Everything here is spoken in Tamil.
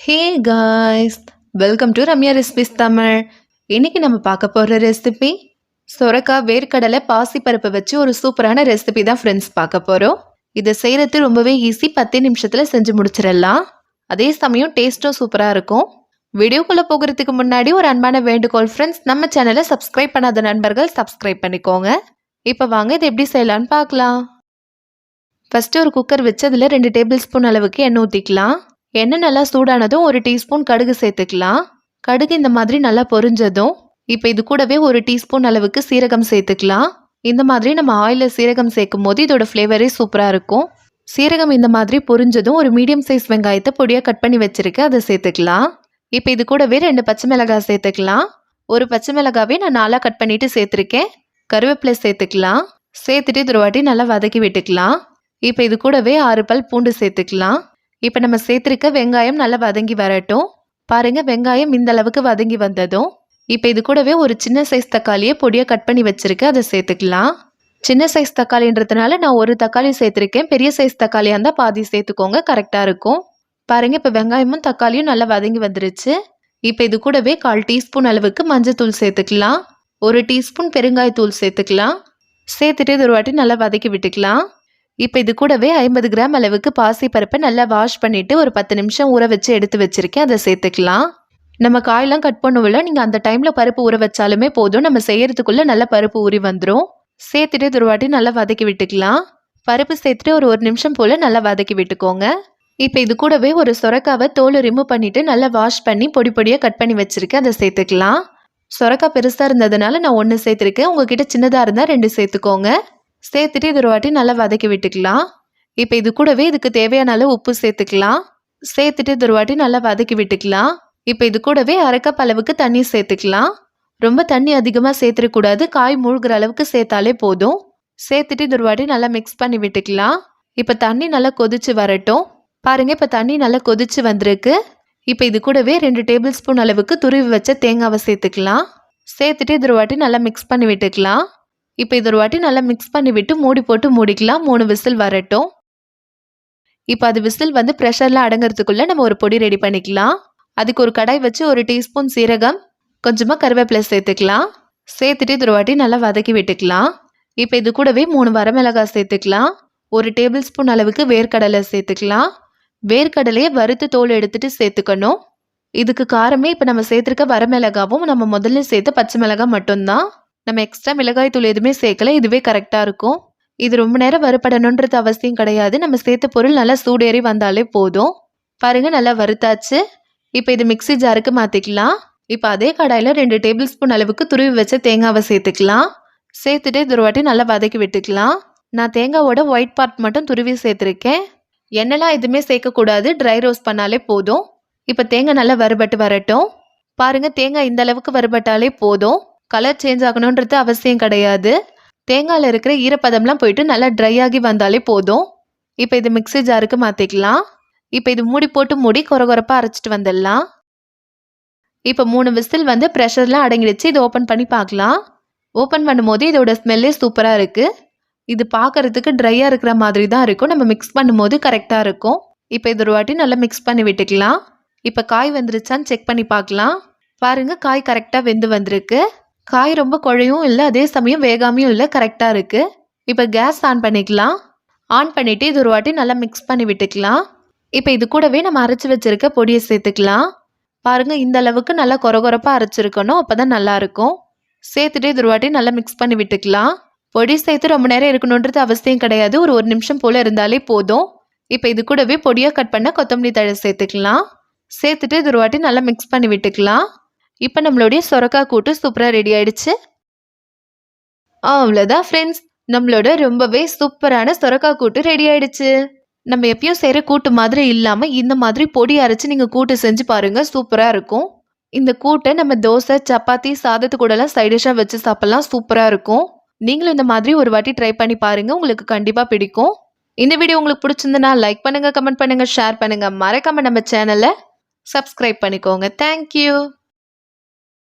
Hey guys welcome to Ramya recipes Tamil இன்னைக்கு நம்ம பார்க்க போகிற ரெசிபி சொரக்காய் வேர்க்கடலை பாசிப்பருப்பை வச்சு ஒரு சூப்பரான ரெசிபி தான் ஃப்ரெண்ட்ஸ் பார்க்க போகிறோம் இதை செய்கிறது ரொம்பவே ஈஸி பத்து நிமிஷத்தில் செஞ்சு முடிச்சிடலாம். அதே சமயம் டேஸ்ட்டும் சூப்பராக இருக்கும். வீடியோக்குள்ளே போகிறதுக்கு முன்னாடி ஒரு அன்பான வேண்டுகோள் ஃப்ரெண்ட்ஸ் நம்ம சேனலை சப்ஸ்கிரைப் பண்ணாத நண்பர்கள் சப்ஸ்கிரைப் பண்ணிக்கோங்க. இப்போ வாங்க இது எப்படி செய்யலான்னு பார்க்கலாம். ஃபஸ்ட்டு ஒரு குக்கர் வச்சு அதில் ரெண்டு டேபிள் ஸ்பூன் அளவுக்கு எண்ணெய் ஊற்றிக்கலாம் எண்ணெய் நல்லா சூடானதும் ஒரு டீஸ்பூன் கடுகு சேர்த்துக்கலாம். கடுகு இந்த மாதிரி நல்லா பொரிஞ்சதும் இப்போ இது கூடவே ஒரு டீஸ்பூன் அளவுக்கு சீரகம் சேர்த்துக்கலாம். இந்த மாதிரி நம்ம ஆயிலில் சீரகம் சேர்க்கும் போது இதோட ஃப்ளேவரே சூப்பராக இருக்கும். சீரகம் இந்த மாதிரி பொரிஞ்சதும் ஒரு மீடியம் சைஸ் வெங்காயத்தை பொடியாக கட் பண்ணி வச்சுருக்கேன் அதை சேர்த்துக்கலாம். இப்போ இது கூடவே ரெண்டு பச்சை மிளகாய் சேர்த்துக்கலாம். ஒரு பச்சை மிளகாவே நான் நாலாக கட் பண்ணிவிட்டு சேர்த்துருக்கேன். கருவேப்பிலை சேர்த்துக்கலாம். சேர்த்துட்டு இது ஒரு வாட்டி நல்லா வதக்கி விட்டுக்கலாம். இப்போ இது கூடவே ஆறு பல் பூண்டு சேர்த்துக்கலாம். இப்போ நம்ம சேர்த்துருக்க வெங்காயம் நல்லா வதங்கி வரட்டும். பாருங்கள் வெங்காயம் இந்த அளவுக்கு வதங்கி வந்ததும் இப்போ இது கூடவே ஒரு சின்ன சைஸ் தக்காளியை பொடியாக கட் பண்ணி வச்சுருக்கேன் அதை சேர்த்துக்கலாம். சின்ன சைஸ் தக்காளின்றதுனால நான் ஒரு தக்காளி சேர்த்துருக்கேன். பெரிய சைஸ் தக்காளியாக இருந்தால் பாதி சேர்த்துக்கோங்க கரெக்டாக இருக்கும். பாருங்க இப்போ வெங்காயமும் தக்காளியும் நல்லா வதங்கி வந்துருச்சு. இப்போ இது கூடவே கால் டீஸ்பூன் அளவுக்கு மஞ்சத்தூள் சேர்த்துக்கலாம். ஒரு டீஸ்பூன் பெருங்காயத்தூள் சேர்த்துக்கலாம். சேர்த்துட்டு இது ஒரு வாட்டி நல்லா வதக்கி விட்டுக்கலாம். இப்போ இது கூடவே ஐம்பது கிராம் அளவுக்கு பாசி பருப்பை நல்லா வாஷ் பண்ணிவிட்டு ஒரு பத்து நிமிஷம் ஊற வச்சு எடுத்து வச்சுருக்கேன். அதை சேர்த்துக்கலாம். நம்ம காயெல்லாம் கட் பண்ணுவோம்ல நீங்கள் அந்த டைமில் பருப்பு ஊற வச்சாலுமே போதும். நம்ம செய்கிறதுக்குள்ளே நல்லா பருப்பு ஊறி வந்துடும் சேர்த்துட்டு துருவாட்டி நல்லா வதக்கி விட்டுக்கலாம். பருப்பு சேர்த்துட்டு ஒரு ஒரு நிமிஷம் போல் நல்லா வதக்கி விட்டுக்கோங்க. இப்போ இது கூடவே ஒரு சொரக்காவை தோல் ரிமூவ் பண்ணிவிட்டு நல்லா வாஷ் பண்ணி பொடி பொடியாக கட் பண்ணி வச்சுருக்கேன். அதை சேர்த்துக்கலாம். சொரக்காய் பெருசாக இருந்ததுனால நான் ஒன்று சேர்த்துருக்கேன். உங்ககிட்ட சின்னதாக இருந்தால் ரெண்டு சேர்த்துக்கோங்க. சேர்த்துட்டு இது ஒரு வாட்டி நல்லா வதக்கி விட்டுக்கலாம். இப்போ இது கூடவே இதுக்கு தேவையான அளவு உப்பு சேர்த்துக்கலாம். சேர்த்துட்டு இது ஒரு வாட்டி நல்லா வதக்கி விட்டுக்கலாம். இப்போ இது கூடவே அரைக்கப் அளவுக்கு தண்ணி சேர்த்துக்கலாம். ரொம்ப தண்ணி அதிகமாக சேர்த்துடக்கூடாது. காய் மூழ்கிற அளவுக்கு சேர்த்தாலே போதும். சேர்த்துட்டு இது ஒரு வாட்டி நல்லா மிக்ஸ் பண்ணி விட்டுக்கலாம். இப்போ தண்ணி நல்லா கொதிச்சு வரட்டும். பாருங்கள் இப்போ தண்ணி நல்லா கொதிச்சு வந்திருக்கு. இப்போ இது கூடவே ரெண்டு டேபிள் ஸ்பூன் அளவுக்கு துருவி வச்ச தேங்காவை சேர்த்துக்கலாம். சேர்த்துட்டு இது ஒரு வாட்டி நல்லா மிக்ஸ் பண்ணி விட்டுக்கலாம். இப்போ இது ஒரு வாட்டி நல்லா மிக்ஸ் பண்ணி விட்டு மூடி போட்டு மூடிக்கலாம். மூணு விசில் வரட்டும். இப்போ அது விசில் வந்து ப்ரெஷர்லாம் அடங்கிறதுக்குள்ளே நம்ம ஒரு பொடி ரெடி பண்ணிக்கலாம். அதுக்கு ஒரு கடாய் வச்சு ஒரு டீஸ்பூன் சீரகம் கொஞ்சமாக கருவேப்பிலை சேர்த்துக்கலாம். சேர்த்துட்டு இது ஒரு வாட்டி நல்லா வதக்கி விட்டுக்கலாம். இப்போ இது கூடவே மூணு வரமிளகாய் சேர்த்துக்கலாம். ஒரு டேபிள் ஸ்பூன் அளவுக்கு வேர்க்கடலை சேர்த்துக்கலாம். வேர்க்கடலையை வறுத்து தோல் எடுத்துட்டு சேர்த்துக்கணும். இதுக்கு காரமே இப்போ நம்ம சேர்த்துருக்க வரமிளகாவும் நம்ம முதல்ல சேர்த்த பச்சை மிளகாய் மட்டும்தான். நம்ம எக்ஸ்ட்ரா மிளகாய் தூள் எதுவுமே சேர்க்கல. இதுவே கரெக்டாக இருக்கும். இது ரொம்ப நேரம் வறுபடணுன்றது அவசியம் கிடையாது. நம்ம சேர்த்த பொருள் நல்லா சூடேறி வந்தாலே போதும். பாருங்கள் நல்லா வறுத்தாச்சு. இப்போ இது மிக்ஸி ஜாருக்கு மாற்றிக்கலாம் இப்போ அதே கடாயில் ரெண்டு டேபிள் ஸ்பூன் அளவுக்கு துருவி வச்ச தேங்காவை சேர்த்துக்கலாம். சேர்த்துட்டு இது ஒரு வாட்டி நல்லா வதக்கி விட்டுக்கலாம். நான் தேங்காவோட ஒயிட் பார்ட் மட்டும் துருவி சேர்த்துருக்கேன். எண்ணெய்லாம் எதுவுமே சேர்க்கக்கூடாது. ட்ரை ரோஸ்ட் பண்ணாலே போதும். இப்போ தேங்காய் நல்லா வறுபட்டு வரட்டும். பாருங்கள் தேங்காய் இந்த அளவுக்கு வறுபட்டாலே போதும். கலர் சேஞ்ச் ஆகணுன்றது அவசியம் கிடையாது. தேங்காயில் இருக்கிற ஈரப்பதம்லாம் போயிட்டு நல்லா ட்ரை ஆகி வந்தாலே போதும். இப்போ இது மிக்சி ஜாருக்கு மாற்றிக்கலாம் இப்போ இது மூடி போட்டு மூடி கொர கொரப்பாக அரைச்சிட்டு வந்துடலாம். இப்போ மூணு விசில் வந்து ப்ரெஷர்லாம் அடங்கிடுச்சு. இதை ஓப்பன் பண்ணி பார்க்கலாம். ஓப்பன் பண்ணும்போது இதோட ஸ்மெல்லே சூப்பராக இருக்குது இது பார்க்கறதுக்கு ட்ரையாக இருக்கிற மாதிரி தான் இருக்கும். நம்ம மிக்ஸ் பண்ணும்போது கரெக்டாக இருக்கும். இப்போ இது ஒரு வாட்டி நல்லா மிக்ஸ் பண்ணி விட்டுக்கலாம். இப்போ காய் வந்துருச்சான்னு செக் பண்ணி பார்க்கலாம். பாருங்கள் காய் கரெக்டாக வெந்து வந்திருக்கு. காய் ரொம்ப குழையும் இல்லை அதே சமயம் வேகாமையும் இல்லை கரெக்டாக இருக்குது இப்போ கேஸ் ஆன் பண்ணிக்கலாம். ஆன் பண்ணிவிட்டு இது ஒரு வாட்டி நல்லா மிக்ஸ் பண்ணி விட்டுக்கலாம். இப்போ இது கூடவே நம்ம அரைச்சி வச்சுருக்க பொடியை சேர்த்துக்கலாம். பாருங்கள் இந்த அளவுக்கு நல்லா கொரகொரப்பாக அரைச்சிருக்கணும் அப்போ தான் நல்லாயிருக்கும் சேர்த்துட்டு இது ஒரு வாட்டி நல்லா மிக்ஸ் பண்ணி விட்டுக்கலாம். பொடி சேர்த்து ரொம்ப நேரம் இருக்கணுன்றது அவசியம் கிடையாது. ஒரு ஒரு நிமிஷம் போல் இருந்தாலே போதும். இப்போ இது கூடவே பொடியாக கட் பண்ண கொத்தமல்லி தழை சேர்த்துக்கலாம். சேர்த்துட்டு இது ஒரு வாட்டி நல்லா மிக்ஸ் பண்ணி விட்டுக்கலாம். இப்போ நம்மளுடைய சொரக்காய் கூட்டு சூப்பராக ரெடி ஆயிடுச்சு. அவ்வளோதான் ஃப்ரெண்ட்ஸ் நம்மளோட ரொம்பவே சூப்பரான சொரக்காய் கூட்டு ரெடி ஆயிடுச்சு. நம்ம எப்பயும் செய்கிற கூட்டு மாதிரி இல்லாமல் இந்த மாதிரி பொடி அரைச்சி நீங்கள் கூட்டு செஞ்சு பாருங்கள் சூப்பராக இருக்கும். இந்த கூட்டை நம்ம தோசை சப்பாத்தி சாதத்து கூடலாம் சைடிஷாக வச்சு சாப்பிட்லாம் சூப்பராக இருக்கும். நீங்களும் இந்த மாதிரி ஒரு வாட்டி ட்ரை பண்ணி பாருங்கள் உங்களுக்கு கண்டிப்பாக பிடிக்கும். இந்த வீடியோ உங்களுக்கு பிடிச்சிருந்தனா லைக் பண்ணுங்கள் கமெண்ட் பண்ணுங்கள் ஷேர் பண்ணுங்கள் மறக்காமல் நம்ம சேனலை சப்ஸ்கிரைப் பண்ணிக்கோங்க. தேங்க்யூ